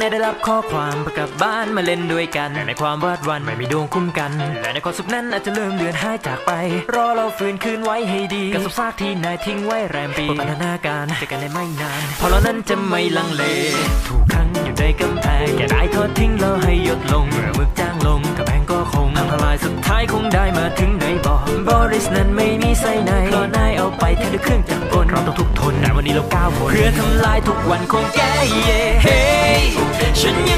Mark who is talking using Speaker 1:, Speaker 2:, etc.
Speaker 1: ได้รับข้อความประกลับบ้านมาเล่นด้วยกันแต่ในความวาดหวันไม่มีดวงคุ้มกัน และในความสุขนั้นอาจจะลืมเลือนหายจากไป รอเราฟื้นคืนไว้ให้ดีกับสุขซากที่นายทิ้งไว้แรมปีบนพันธนาการเจอกันในไม่นานเพราะเรานั้นจะไม่ลังเล ถูกขังอยู่ในกำแพงแกได้ทอดทิ้งเราให้หยดลงเมื่อมึกจางลงกำแพงก็คงพังทลายสุดท้ายคงได้มาถึงในบ่อบอริสนั้นไม่มีไส้ใน เพราะนายเอาไปแทนด้วยเครื่องจักรกลเราต้องทุกข์ทนแต่วันนี้เราก้าวพ้นเพื่อทำลายทุกวันของแกเย่เฮ้ฉันยังไม่ตาย